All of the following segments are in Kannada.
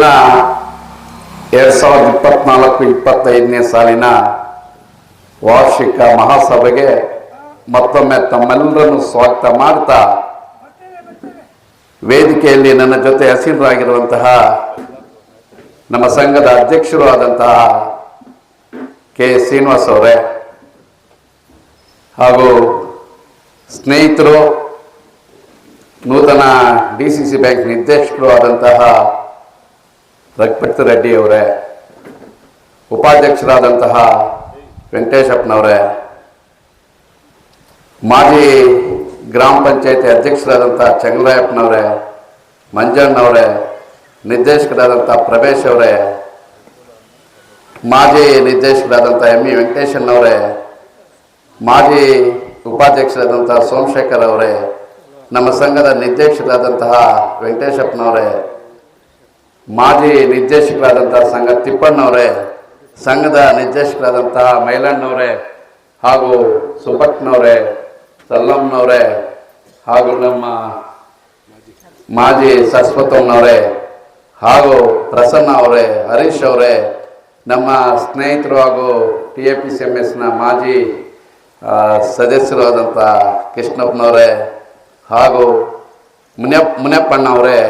ದಿನ ಎರಡ್ ಸಾವಿರದ ಇಪ್ಪತ್ನಾಲ್ಕು, ಇಪ್ಪತ್ತೈದನೇ ಸಾಲಿನ ವಾರ್ಷಿಕ ಮಹಾಸಭೆಗೆ ಮತ್ತೊಮ್ಮೆ ತಮ್ಮೆಲ್ಲರನ್ನು ಸ್ವಾಗತ ಮಾಡ್ತಾ ವೇದಿಕೆಯಲ್ಲಿ ನನ್ನ ಜೊತೆ ಹಸಿರಾಗಿರುವಂತಹ ನಮ್ಮ ಸಂಘದ ಅಧ್ಯಕ್ಷರು ಆದಂತಹ ಕೆ ಶ್ರೀನಿವಾಸ್ ಅವರೇ ಹಾಗೂ ಸ್ನೇಹಿತರು, ನೂತನ ಡಿ ಸಿ ಸಿ ಬ್ಯಾಂಕ್ ನಿರ್ದೇಶಕರು ಆದಂತಹ ರಘುಪತಿ ರೆಡ್ಡಿ ಅವರೇ, ಉಪಾಧ್ಯಕ್ಷರಾದಂತಹ ವೆಂಕಟೇಶಪ್ಪನವರೇ ಮಾಜಿ ಗ್ರಾಮ ಪಂಚಾಯತಿ ಅಧ್ಯಕ್ಷರಾದಂಥ ಚಂಗರಾಯಪ್ಪನವರೇ, ಮಂಜಣ್ಣವರೇ ನಿರ್ದೇಶಕರಾದಂಥ ಪ್ರವೇಶ್ ಅವರೇ, ಮಾಜಿ ನಿರ್ದೇಶಕರಾದಂಥ ಎಂ ಇ ವೆಂಕಟೇಶಣ್ಣವರೇ, ಮಾಜಿ ಉಪಾಧ್ಯಕ್ಷರಾದಂತಹ ಸೋಮಶೇಖರ್ ಅವರೇ, ನಮ್ಮ ಸಂಘದ ನಿರ್ದೇಶಕರಾದಂತಹ ವೆಂಕಟೇಶಪ್ಪನವರೇ ಮಾಜಿ ನಿರ್ದೇಶಕರಾದಂತಹ ಸಂಘ ತಿಪ್ಪಣ್ಣವರೇ, ಸಂಘದ ನಿರ್ದೇಶಕರಾದಂತಹ ಮೈಲಣ್ಣವರೇ ಹಾಗೂ ಸುಬ್ಬಕ್ಕನವರೇ ಸಲ್ಲಮ್ನವರೇ ಹಾಗೂ ನಮ್ಮ ಮಾಜಿ ಸರಸ್ವತಮ್ಮನವರೇ ಹಾಗೂ ಪ್ರಸನ್ನ ಅವರೇ, ಹರೀಶ್ ಅವರೇ, ನಮ್ಮ ಸ್ನೇಹಿತರು ಹಾಗೂ T A P C M ಎಸ್ನ ಮಾಜಿ ಸದಸ್ಯರು ಆದಂಥ ಕೃಷ್ಣಪ್ಪನವರೇ ಹಾಗೂ ಮುನಿಯಪ್ಪ, ಮುನಿಯಪ್ಪಣ್ಣವರೇ,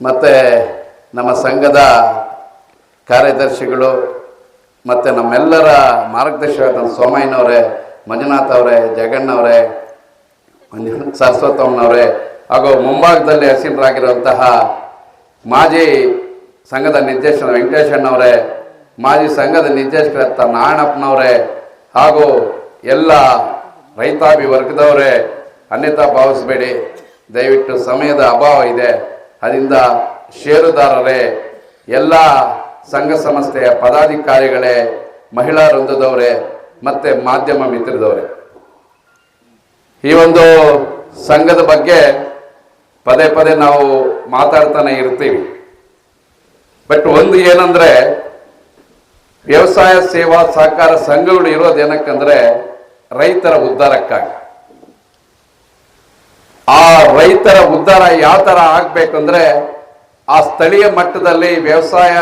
ಮತ್ತು ನಮ್ಮ ಸಂಘದ ಕಾರ್ಯದರ್ಶಿಗಳು ಮತ್ತು ನಮ್ಮೆಲ್ಲರ ಮಾರ್ಗದರ್ಶಕ ಸೋಮಯ್ಯನವರೇ, ಮಂಜುನಾಥ್ ಅವರೇ, ಜಗಣ್ಣವರೇ, ಸರಸ್ವತಮ್ಮನವರೇ, ಹಾಗೂ ಮುಂಭಾಗದಲ್ಲಿ ಹಸಿರಾಗಿರುವಂತಹ ಮಾಜಿ ಸಂಘದ ನಿರ್ದೇಶಕ ವೆಂಕಟೇಶಣ್ಣವರೇ, ಮಾಜಿ ಸಂಘದ ನಿರ್ದೇಶಕರಂತ ನಾರಾಯಣಪ್ಪನವರೇ ಹಾಗೂ ಎಲ್ಲ ರೈತಾಪಿ ವರ್ಗದವರೇ, ಅನ್ಯತಾ ಭಾವಿಸಬೇಡಿ. ದಯವಿಟ್ಟು ಸಮಯದ ಅಭಾವ ಇದೆ. ಅದರಿಂದ ಷೇರುದಾರರೇ, ಎಲ್ಲ ಸಂಘ ಸಂಸ್ಥೆಯ ಪದಾಧಿಕಾರಿಗಳೇ, ಮಹಿಳಾ ವೃಂದದವರೇ, ಮತ್ತು ಮಾಧ್ಯಮ ಮಿತ್ರದವರೇ. ಈ ಒಂದು ಸಂಘದ ಬಗ್ಗೆ ಪದೇ ಪದೇ ನಾವು ಮಾತಾಡ್ತಾನೆ ಇರ್ತೀವಿ. ಬಟ್ ಒಂದು ಏನಂದರೆ, ವ್ಯವಸಾಯ ಸೇವಾ ಸಹಕಾರ ಸಂಘಗಳು ಇರೋದು ಏನಕ್ಕಂದ್ರೆ, ರೈತರ ಉದ್ಧಾರಕ್ಕಾಗಿ. ಆ ರೈತರ ಉದ್ಧಾರ ಯಾವ ತರ ಆಗ್ಬೇಕಂದ್ರೆ ಆ ಸ್ಥಳೀಯ ಮಟ್ಟದಲ್ಲಿ ವ್ಯವಸಾಯ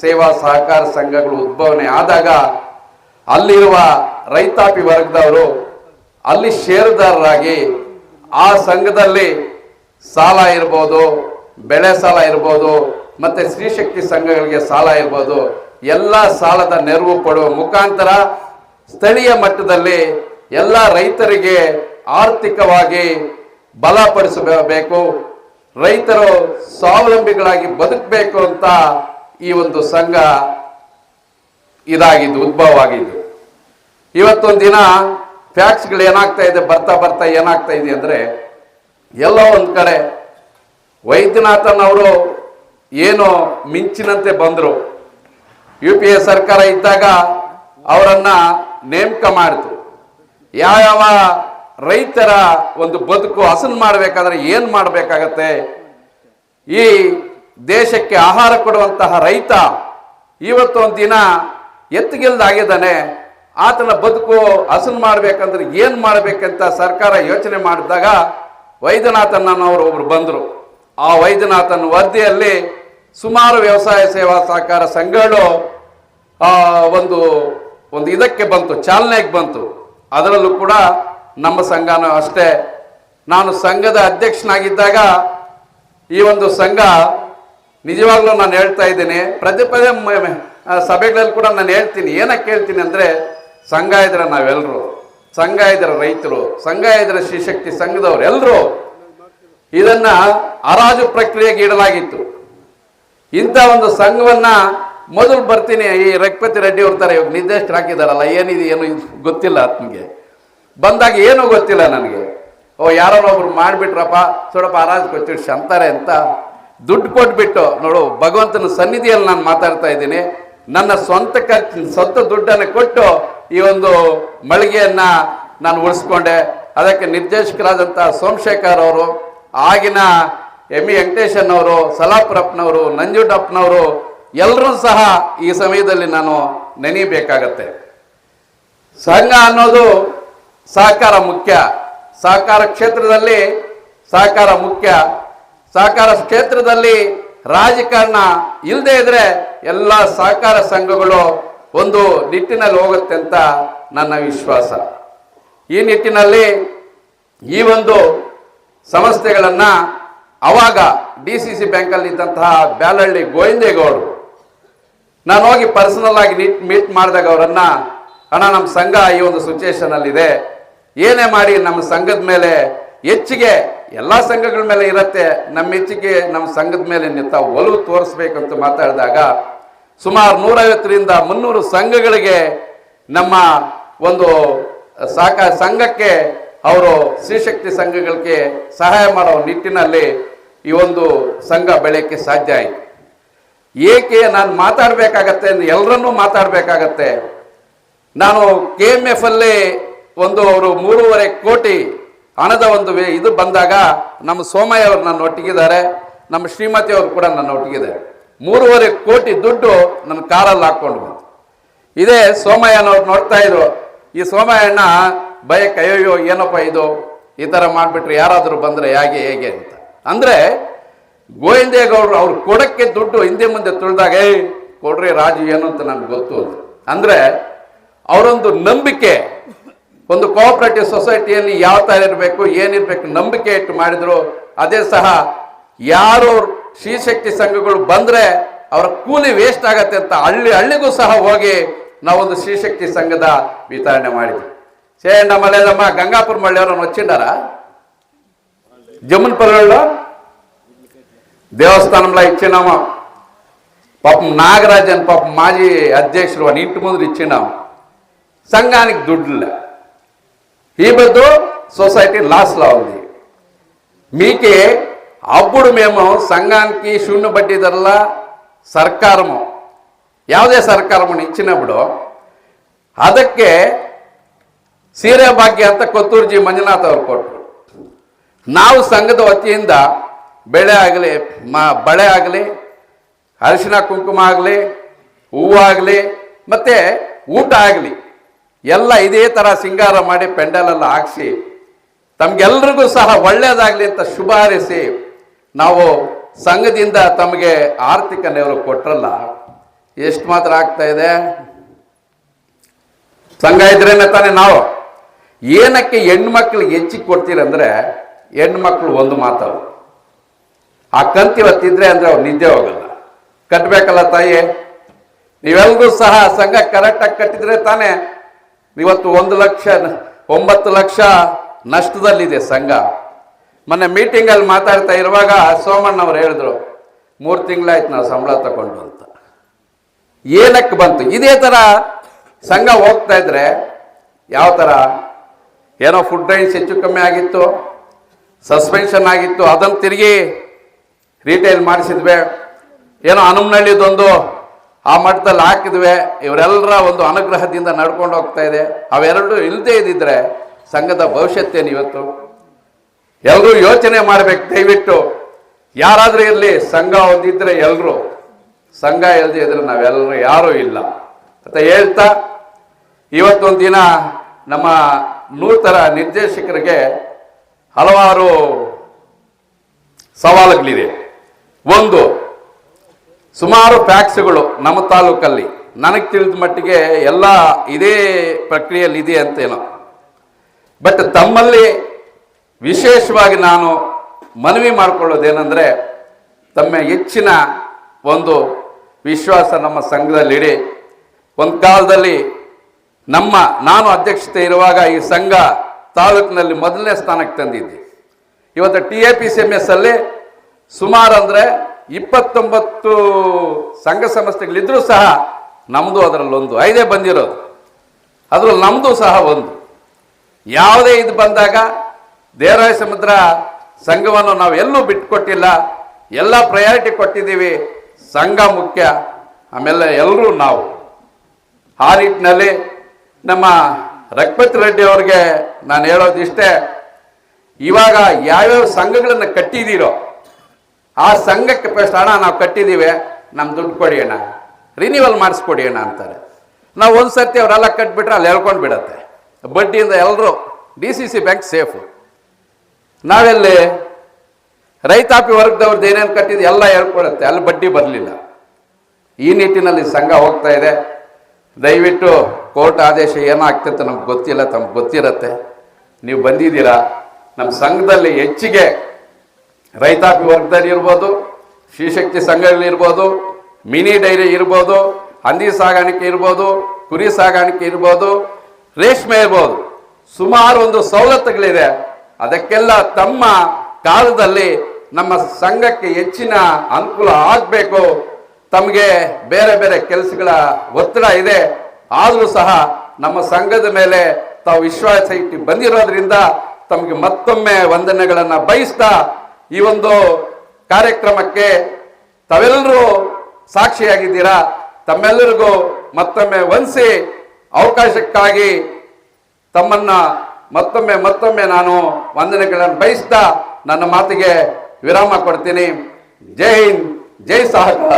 ಸೇವಾ ಸಹಕಾರ ಸಂಘಗಳು ಉದ್ಭವನೆ ಆದಾಗ ಅಲ್ಲಿರುವ ರೈತಾಪಿ ವರ್ಗದವರು, ಅಲ್ಲಿ ಷೇರುದಾರರಾಗಿ ಆ ಸಂಘದಲ್ಲಿ ಸಾಲ ಇರ್ಬೋದು, ಬೆಳೆ ಸಾಲ ಇರ್ಬೋದು, ಮತ್ತು ಸ್ತ್ರೀಶಕ್ತಿ ಸಂಘಗಳಿಗೆ ಸಾಲ ಇರ್ಬೋದು, ಎಲ್ಲ ಸಾಲದ ನೆರವು ಕೊಡುವ ಮುಖಾಂತರ ಸ್ಥಳೀಯ ಮಟ್ಟದಲ್ಲಿ ಎಲ್ಲ ರೈತರಿಗೆ ಆರ್ಥಿಕವಾಗಿ ಬಲಪಡಿಸಬೇಕು. ರೈತರು ಸ್ವಾವಲಂಬಿಗಳಾಗಿ ಬದುಕಬೇಕು ಅಂತ ಈ ಒಂದು ಸಂಘ ಇದಾಗಿದ್ದು ಉದ್ಭವ ಆಗಿದ್ದು ಇವತ್ತೊಂದು ದಿನ ಫ್ಯಾಕ್ಸ್ಗಳು ಏನಾಗ್ತಾ ಇದೆ, ಬರ್ತಾ ಬರ್ತಾ ಏನಾಗ್ತಾ ಇದೆ ಅಂದರೆ, ಎಲ್ಲೋ ಒಂದು ಕಡೆ ವೈದ್ಯನಾಥನ್ ಅವರು ಏನು ಮಿಂಚಿನಂತೆ ಬಂದರು. ಯು ಪಿ ಎ ಸರ್ಕಾರ ಇದ್ದಾಗ ಅವರನ್ನು ನೇಮಕ ಮಾಡಿತು. ಯಾವ್ಯಾವ ರೈತರ ಒಂದು ಬದುಕು ಹಸನ್ ಮಾಡಬೇಕಾದ್ರೆ ಏನು ಮಾಡಬೇಕಾಗತ್ತೆ? ಈ ದೇಶಕ್ಕೆ ಆಹಾರ ಕೊಡುವಂತಹ ರೈತ ಇವತ್ತು ಒಂದು ದಿನ ಎತ್ತಿಗಿಲ್ದಾಗಿದ್ದಾನೆ. ಆತನ ಬದುಕು ಹಸನ್ ಮಾಡಬೇಕಂದ್ರೆ ಏನು ಮಾಡಬೇಕಂತ ಸರ್ಕಾರ ಯೋಚನೆ ಮಾಡಿದಾಗ ವೈದ್ಯನಾಥನ್ ಅನ್ನೋರು ಒಬ್ರು ಬಂದರು. ಆ ವೈದ್ಯನಾಥನ್ ವರದಿಯಲ್ಲಿ ಸುಮಾರು ವ್ಯವಸಾಯ ಸೇವಾ ಸಹಕಾರ ಸಂಘಗಳು ಒಂದು ಒಂದು ಇದಕ್ಕೆ ಬಂತು, ಚಾಲನೆಗೆ ಬಂತು. ಅದರಲ್ಲೂ ಕೂಡ ನಮ್ಮ ಸಂಘನೂ ಅಷ್ಟೇ. ನಾನು ಸಂಘದ ಅಧ್ಯಕ್ಷನಾಗಿದ್ದಾಗ ಈ ಒಂದು ಸಂಘ ನಿಜವಾಗ್ಲೂ ನಾನು ಹೇಳ್ತಾ ಇದ್ದೀನಿ. ಪ್ರತಿ ಪದೇ ಸಭೆಗಳಲ್ಲಿ ಕೂಡ ನಾನು ಹೇಳ್ತೀನಿ. ಏನಕ್ಕೆ ಹೇಳ್ತೀನಿ ಅಂದರೆ ಸಂಘ ಇದ್ರೆ ನಾವೆಲ್ಲರೂ ಸಂಘ ಇದ್ರೆ ರೈತರು ಸಂಘ ಇದ್ರೆ ಶ್ರೀಶಕ್ತಿ ಸಂಘದವ್ರು ಎಲ್ಲರೂ ಇದನ್ನ ಹರಾಜು ಪ್ರಕ್ರಿಯೆಗೆ ಇಡಲಾಗಿತ್ತು. ಇಂಥ ಒಂದು ಸಂಘವನ್ನ ಮೊದಲು ಬರ್ತೀನಿ. ಈ ರಘುಪತಿ ರೆಡ್ಡಿ ಅವ್ರ ಥರ ಇವಾಗ ನಿರ್ದೇಶಕರು ಹಾಕಿದಾರಲ್ಲ ಏನಿದೆ, ಏನು ಗೊತ್ತಿಲ್ಲ ಆತನಿಗೆ ಬಂದಾಗ ಏನೂ ಗೊತ್ತಿಲ್ಲ ನನಗೆ. ಓ ಯಾರೋ ಒಬ್ರು ಮಾಡಿಬಿಟ್ರಪ್ಪ ಸ್ವಲ್ಪ ಕೊಚ್ಚಿಡ್ಸಿ ಅಂತಾರೆ ಅಂತ ದುಡ್ಡು ಕೊಟ್ಬಿಟ್ಟು, ನೋಡು, ಭಗವಂತನ ಸನ್ನಿಧಿಯಲ್ಲಿ ನಾನು ಮಾತಾಡ್ತಾ ಇದ್ದೀನಿ. ನನ್ನ ಸ್ವಂತ ಖರ್ಚು, ಸ್ವಂತ ದುಡ್ಡನ್ನು ಕೊಟ್ಟು ಈ ಒಂದು ಮಳಿಗೆಯನ್ನ ನಾನು ಉಳಿಸ್ಕೊಂಡೆ. ಅದಕ್ಕೆ ನಿರ್ದೇಶಕರಾದಂಥ ಸೋಮಶೇಖರ್ ಅವರು, ಆಗಿನ ಎಂ ಇ ವೆಂಕಟೇಶನ್ನವರು ಸಲಾಪುರಪ್ಪನವರು ನಂಜುಡಪ್ಪನವರು ಎಲ್ಲರೂ ಸಹ ಈ ಸಮಯದಲ್ಲಿ ನಾನು ನೆನೆಯಬೇಕಾಗತ್ತೆ ಸಂಘ ಅನ್ನೋದು ಸಹಕಾರ ಮುಖ್ಯ. ಸಹಕಾರ ಕ್ಷೇತ್ರದಲ್ಲಿ ಸಹಕಾರ ಮುಖ್ಯ. ಸಹಕಾರ ಕ್ಷೇತ್ರದಲ್ಲಿ ರಾಜಕಾರಣ ಇಲ್ಲದೆ ಇದ್ರೆ ಎಲ್ಲ ಸಹಕಾರ ಸಂಘಗಳು ಒಂದು ನಿಟ್ಟಿನಲ್ಲಿ ಹೋಗುತ್ತೆ ಅಂತ ನನ್ನ ವಿಶ್ವಾಸ. ಈ ನಿಟ್ಟಿನಲ್ಲಿ ಈ ಒಂದು ಸಂಸ್ಥೆಗಳನ್ನು ಅವಾಗ ಡಿ ಸಿ ಸಿ ಬ್ಯಾಂಕಲ್ಲಿ ಇದ್ದಂತಹ ಬ್ಯಾಲಹಳ್ಳಿ ಗೋವಿಂದೇಗೌಡರು. ನಾನು ಹೋಗಿ ಪರ್ಸನಲ್ ಆಗಿ ಮೀಟ್ ಮಾಡಿದಾಗ ಅವರನ್ನು, ಅಣ್ಣ ನಮ್ಮ ಸಂಘ ಈ ಒಂದು ಸಿಚುವೇಶನ್ ಅಲ್ಲಿ ಇದೆ ಏನೇ ಮಾಡಿ ನಮ್ಮ ಸಂಘದ ಮೇಲೆ ಹೆಚ್ಚಿಗೆ ಎಲ್ಲ ಸಂಘಗಳ ಮೇಲೆ ಇರುತ್ತೆ, ನಮ್ಮ ಹೆಚ್ಚಿಗೆ ನಮ್ಮ ಸಂಘದ ಮೇಲೆ ನಿಂತ ಒಲವು ತೋರಿಸ್ಬೇಕಂತ ಮಾತಾಡಿದಾಗ ಸುಮಾರು ನೂರೈವತ್ತರಿಂದ ಮುನ್ನೂರು ಸಂಘಗಳಿಗೆ ನಮ್ಮ ಒಂದು ಸಾಕ ಸಂಘಕ್ಕೆ ಅವರು ಸ್ತ್ರೀಶಕ್ತಿ ಸಂಘಗಳಿಗೆ ಸಹಾಯ ಮಾಡೋ ನಿಟ್ಟಿನಲ್ಲಿ ಈ ಒಂದು ಸಂಘ ಬೆಳೆಯಕ್ಕೆ ಸಾಧ್ಯ ಆಯಿತು. ಏಕೆ ನಾನು ಮಾತಾಡಬೇಕಾಗತ್ತೆ ಎಲ್ಲರನ್ನೂ ಮಾತಾಡಬೇಕಾಗತ್ತೆ. ನಾನು ಕೆ ಎಂ ಎಫ್ ಅಲ್ಲಿ ಒಂದು ಅವರು ಮೂರುವರೆ ಕೋಟಿ ಹಣದ ಒಂದು ಇದು ಬಂದಾಗ ನಮ್ಮ ಸೋಮಯ್ಯ ಅವರು ನನ್ನ ಒಟ್ಟಿಗಿದ್ದಾರೆ, ನಮ್ಮ ಶ್ರೀಮತಿ ಅವರು ಕೂಡ ನನ್ನ ಒಟ್ಟಿಗಿದ್ದಾರೆ ಮೂರುವರೆ ಕೋಟಿ ದುಡ್ಡು ನನ್ನ ಕಾರಲ್ಲಿ ಹಾಕ್ಕೊಂಡು ಬಂತು. ಇದೇ ಸೋಮಯ್ಯನವ್ರು ನೋಡ್ತಾ ಇದ್ರು, ಈ ಸೋಮಯ್ಯಣ್ಣ ಭಯ ಅಯ್ಯೋ ಏನಪ್ಪ ಇದು? ಈ ಥರ ಮಾಡಿಬಿಟ್ರೆ ಯಾರಾದರೂ ಬಂದರೆ ಹೇಗೆ ಹೇಗೆ ಅಂತ. ಅಂದರೆ ಗೋವಿಂದೇಗೌಡರು ಅವ್ರು ಕೊಡಕ್ಕೆ ದುಡ್ಡು ಹಿಂದೆ ಮುಂದೆ ತುಳಿದಾಗ ಏ ಕೊಡ್ರಿ ರಾಜು, ಏನು ಅಂತ ನನಗೆ ಗೊತ್ತು ಅಂದರೆ ಅವರೊಂದು ನಂಬಿಕೆ ಒಂದು ಕೋಆಪರೇಟಿವ್ ಸೊಸೈಟಿಯಲ್ಲಿ ಯಾವ ಥರ ಇರಬೇಕು ಏನಿರಬೇಕು ನಂಬಿಕೆ ಇಟ್ಟು ಮಾಡಿದ್ರು ಅದೇ ಸಹ ಯಾರು ಶ್ರೀಶಕ್ತಿ ಸಂಘಗಳು ಬಂದರೆ ಅವರ ಕೂಲಿ ವೇಸ್ಟ್ ಆಗತ್ತೆ ಅಂತ ಹಳ್ಳಿ ಹಳ್ಳಿಗೂ ಸಹ ಹೋಗಿ ನಾವೊಂದು ಶ್ರೀಶಕ್ತಿ ಸಂಘದ ವಿತರಣೆ ಮಾಡಿದ್ವಿ ಸೇಂಡ ಮಲೆದಮ್ಮ ಗಂಗಾಪುರ ಮಳ್ಳಿಯವ್ರನ್ನ వచ్చిండారా జమ్ముల పల్లెల్లో దేవస్థానంలో ఇచ్చినాము పాపం నాగరాజ్ అని పాపం మాజీ అధ్యక్షుడు అని ఇంటి ముందు ఇచ్చినాము సంఘానికి దుడ్డులే ఈమెతో సొసైటీ లాస్లో ఉంది మీకే అప్పుడు మేము సంఘానికి శూన్య బడ్డీ ధరల ಸರ್ಕಾರ ಯಾವುದೇ ಸರ್ಕಾರವನ್ನು ಇಚ್ಚಿನప్పుడు ಅದಕ್ಕೆ ಸೀರೆ ಭಾಗ್ಯ ಅಂತ ಕೊತ್ತೂರ್ಜಿ ಮಂಜುನಾಥ್ ಅವರು ಕೊಟ್ಟರು ನಾವು ಸಂಘದ ವತಿಯಿಂದ ಬೆಳೆ ಆಗಲಿ, ಮಾ, ಬಳೆ ಆಗಲಿ, ಅರಿಶಿನ ಕುಂಕುಮ ಆಗಲಿ, ಹೂವು ಆಗಲಿ, ಮತ್ತು ಊಟ ಆಗಲಿ ಎಲ್ಲ ಇದೇ ಥರ ಸಿಂಗಾರ ಮಾಡಿ ಪೆಂಡಲೆಲ್ಲ ಹಾಕ್ಸಿ, ತಮ್ಗೆಲ್ರಿಗೂ ಸಹ ಒಳ್ಳೆಯದಾಗಲಿ ಅಂತ ಶುಭ ಹಾರಿಸಿ, ನಾವು ಸಂಘದಿಂದ ತಮಗೆ ಆರ್ಥಿಕ ನೆರವು ಕೊಟ್ರಲ್ಲ, ಎಷ್ಟು ಮಾತ್ರ ಆಗ್ತಾ ಇದೆ? ಸಂಘ ಇದ್ರೇನೆ ತಾನೇ ನಾವು. ಏನಕ್ಕೆ ಹೆಣ್ಮಕ್ಳಿಗೆ ಹೆಚ್ಚಿಗೆ ಕೊಡ್ತೀರಂದ್ರೆ, ಹೆಣ್ಮಕ್ಳು ಒಂದು ಮಾತವು ಆ ಕಂತಿ ಹೊತ್ತಿದ್ರೆ ಅಂದ್ರೆ ಅವ್ರು ನಿದ್ದೆ ಹೋಗಲ್ಲ. ಕಟ್ಟಬೇಕಲ್ಲ ತಾಯಿ? ನೀವೆಲ್ಗೂ ಸಹ ಸಂಘ ಕರೆಕ್ಟಾಗಿ ಕಟ್ಟಿದ್ರೆ ತಾನೇ ಇವತ್ತು ಒಂದು ಲಕ್ಷ, ಒಂಬತ್ತು ಲಕ್ಷ ನಷ್ಟದಲ್ಲಿದೆ ಸಂಘ. ಮೊನ್ನೆ ಮೀಟಿಂಗಲ್ಲಿ ಮಾತಾಡ್ತಾ ಇರುವಾಗ ಸೋಮಣ್ಣವ್ರು ಹೇಳಿದ್ರು, ಮೂರು ತಿಂಗಳಾಯ್ತು ನಾವು ಸಂಬಳ ತಗೊಂಡು ಅಂತ. ಏನಕ್ಕೆ ಬಂತು? ಇದೇ ಥರ ಸಂಘ ಹೋಗ್ತಾ ಇದ್ರೆ ಯಾವ ಥರ ಏನೋ ಫುಡ್ ರೈನ್ಸ್ ಹೆಚ್ಚು ಕಮ್ಮಿ ಆಗಿತ್ತು ಸಸ್ಪೆನ್ಷನ್ ಆಗಿತ್ತು, ಅದನ್ನು ತಿರುಗಿ ರೀಟೇಲ್ ಮಾಡಿಸಿದ್ವಿ. ಏನೋ ಹನುಮನಹಳ್ಳಿದೊಂದು ಆ ಮಟ್ಟದಲ್ಲಿ ಹಾಕಿದ್ವಿ. ಇವರೆಲ್ಲರ ಒಂದು ಅನುಗ್ರಹದಿಂದ ನಡ್ಕೊಂಡು ಹೋಗ್ತಾ ಇದೆ. ಅವೆರಡು ಇಲ್ಲದೇ ಇದ್ದಿದ್ರೆ ಸಂಘದ ಭವಿಷ್ಯತ್ತೇನು ಇವತ್ತು? ಎಲ್ಲರೂ ಯೋಚನೆ ಮಾಡ್ಬೇಕು, ದಯವಿಟ್ಟು. ಯಾರಾದರೂ ಇರಲಿ, ಸಂಘ ಒಂದಿದ್ರೆ ಎಲ್ಲರೂ ಸಂಘ ಇಲ್ಲದೆ ಇದ್ರೆ ನಾವೆಲ್ಲರೂ ಯಾರೂ ಇಲ್ಲ. ಅಂತ ಹೇಳ್ತಾ, ಇವತ್ತೊಂದು ದಿನ ನಮ್ಮ ನೂತನ ನಿರ್ದೇಶಕರಿಗೆ ಹಲವಾರು ಸವಾಲುಗಳಿದೆ ಒಂದು ಸುಮಾರು ಫ್ಯಾಕ್ಸ್ಗಳು ನಮ್ಮ ತಾಲೂಕಲ್ಲಿ. ನನಗೆ ತಿಳಿದ ಮಟ್ಟಿಗೆ ಎಲ್ಲ ಇದೇ ಪ್ರಕ್ರಿಯೆಯಲ್ಲಿ ಇದೆ ಅಂತೇನೋ. ಬಟ್ ತಮ್ಮಲ್ಲಿ ವಿಶೇಷವಾಗಿ ನಾನು ಮನವಿ ಮಾಡಿಕೊಳ್ಳೋದೇನೆಂದರೆ, ತಮ್ಮ ಹೆಚ್ಚಿನ ಒಂದು ವಿಶ್ವಾಸ ನಮ್ಮ ಸಂಘದಲ್ಲಿಡಿ. ಒಂದು ಕಾಲದಲ್ಲಿ ನಮ್ಮ, ನಾನು ಅಧ್ಯಕ್ಷತೆ ಇರುವಾಗ ಈ ಸಂಘ ತಾಲೂಕಿನಲ್ಲಿ ಮೊದಲನೇ ಸ್ಥಾನಕ್ಕೆ ತಂದಿದ್ದೆ. ಇವತ್ತು T A P C M S ಅಲ್ಲಿ ಸುಮಾರು ಅಂದರೆ ಇಪ್ಪತ್ತೊಂಬತ್ತು ಸಂಘ ಸಂಸ್ಥೆಗಳಿದ್ರೂ ಸಹ ನಮ್ಮದು ಅದರಲ್ಲೊಂದು ಐದೇ ಬಂದಿರೋದು. ಅದರಲ್ಲಿ ನಮ್ಮದು ಸಹ ಒಂದು. ಯಾವುದೇ ಇದು ಬಂದಾಗ ದೇವರಾಯ ಸಮುದ್ರ ಸಂಘವನ್ನು ನಾವು ಎಲ್ಲೂ ಬಿಟ್ಟುಕೊಟ್ಟಿಲ್ಲ ಎಲ್ಲ ಪ್ರಯಾರಿಟಿ ಕೊಟ್ಟಿದ್ದೀವಿ. ಸಂಘ ಮುಖ್ಯ. ಆಮೇಲೆ ಎಲ್ಲರೂ ನಾವು. ಆ ನಿಟ್ಟಿನಲ್ಲಿ ನಮ್ಮ ರಘುಪತಿ ರೆಡ್ಡಿ ಅವ್ರಿಗೆ ನಾನು ಹೇಳೋದು ಇಷ್ಟೇ ಇವಾಗ ಯಾವ್ಯಾವ ಸಂಘಗಳನ್ನು ಕಟ್ಟಿದ್ದೀರೋ ಆ ಸಂಘಕ್ಕೆ ಪೇಸ್ಟ್ ಹಣ ನಾವು ಕಟ್ಟಿದ್ದೀವಿ ನಮ್ಮ ದುಡ್ಡು ಕೊಡಿ ಅಣ್ಣ. ರಿನಿವಲ್ ಮಾಡಿಸ್ಕೊಡಿ ಅಣ್ಣ ಅಂತಾರೆ. ನಾವು ಒಂದು ಸರ್ತಿ ಅವರೆಲ್ಲ ಕಟ್ಬಿಟ್ರೆ ಅಲ್ಲಿ ಹೇಳ್ಕೊಂಡು ಬಿಡತ್ತೆ. ಬಡ್ಡಿಯಿಂದ ಎಲ್ಲರೂ D C C bank safe ನಾವೆಲ್ಲಿ ರೈತಾಪಿ ವರ್ಗದವ್ರದ್ದು ಏನೇನು ಕಟ್ಟಿದ್ದು ಎಲ್ಲ ಹೇಳ್ಕೊಡುತ್ತೆ ಅಲ್ಲಿ ಬಡ್ಡಿ ಬರಲಿಲ್ಲ. ಈ ನಿಟ್ಟಿನಲ್ಲಿ ಸಂಘ ಹೋಗ್ತಾ ಇದೆ. ದಯವಿಟ್ಟು ಕೋರ್ಟ್ ಆದೇಶ ಏನಾಗ್ತೈತೆ ನಮ್ಗೆ ಗೊತ್ತಿಲ್ಲ, ತಮ್ಗೆ ಗೊತ್ತಿರತ್ತೆ. ನೀವು ಬಂದಿದ್ದೀರಾ? ನಮ್ಮ ಸಂಘದಲ್ಲಿ ಹೆಚ್ಚಿಗೆ ರೈತಾಪಿ ವರ್ಗದಲ್ಲಿ ಇರ್ಬೋದು ಶ್ರೀಶಕ್ತಿ ಇರ್ಬೋದು, ಮಿನಿ ಡೈರಿ ಇರ್ಬೋದು, ಹಂದಿ ಸಾಗಾಣಿಕೆ ಇರ್ಬೋದು, ಕುರಿ ಸಾಗಾಣಿಕೆ ಇರ್ಬೋದು, ರೇಷ್ಮೆ ಇರ್ಬೋದು, ಸುಮಾರು ಒಂದು ಸವಲತ್ತುಗಳಿದೆ. ಅದಕ್ಕೆಲ್ಲ ತಮ್ಮ ಕಾಲದಲ್ಲಿ ನಮ್ಮ ಸಂಘಕ್ಕೆ ಹೆಚ್ಚಿನ ಅನುಕೂಲ ಆಗಬೇಕು. ತಮಗೆ ಬೇರೆ ಬೇರೆ ಕೆಲಸಗಳ ಒತ್ತಡ ಇದೆ. ಆದರೂ ಸಹ ನಮ್ಮ ಸಂಘದ ಮೇಲೆ ತಾವು ವಿಶ್ವಾಸ ಇಟ್ಟು ಬಂದಿರೋದ್ರಿಂದ ತಮಗೆ ಮತ್ತೊಮ್ಮೆ ವಂದನೆಗಳನ್ನು ಬಯಸ್ತಾ ಈ ಒಂದು ಕಾರ್ಯಕ್ರಮಕ್ಕೆ ತಾವೆಲ್ಲರೂ ಸಾಕ್ಷಿಯಾಗಿದ್ದೀರಾ? ತಮ್ಮೆಲ್ಲರಿಗೂ ಮತ್ತೊಮ್ಮೆ ವಂದಿಸಿ ಅವಕಾಶಕ್ಕಾಗಿ ತಮ್ಮನ್ನ ಮತ್ತೊಮ್ಮೆ ಮತ್ತೊಮ್ಮೆ ನಾನು ವಂದನೆಗಳನ್ನು ಬಯಸ್ತಾ ನನ್ನ ಮಾತಿಗೆ ವಿರಾಮ ಕೊಡ್ತೀನಿ. ಜೈ ಹಿಂದ್, ಜೈ ಸಹಕಾರ.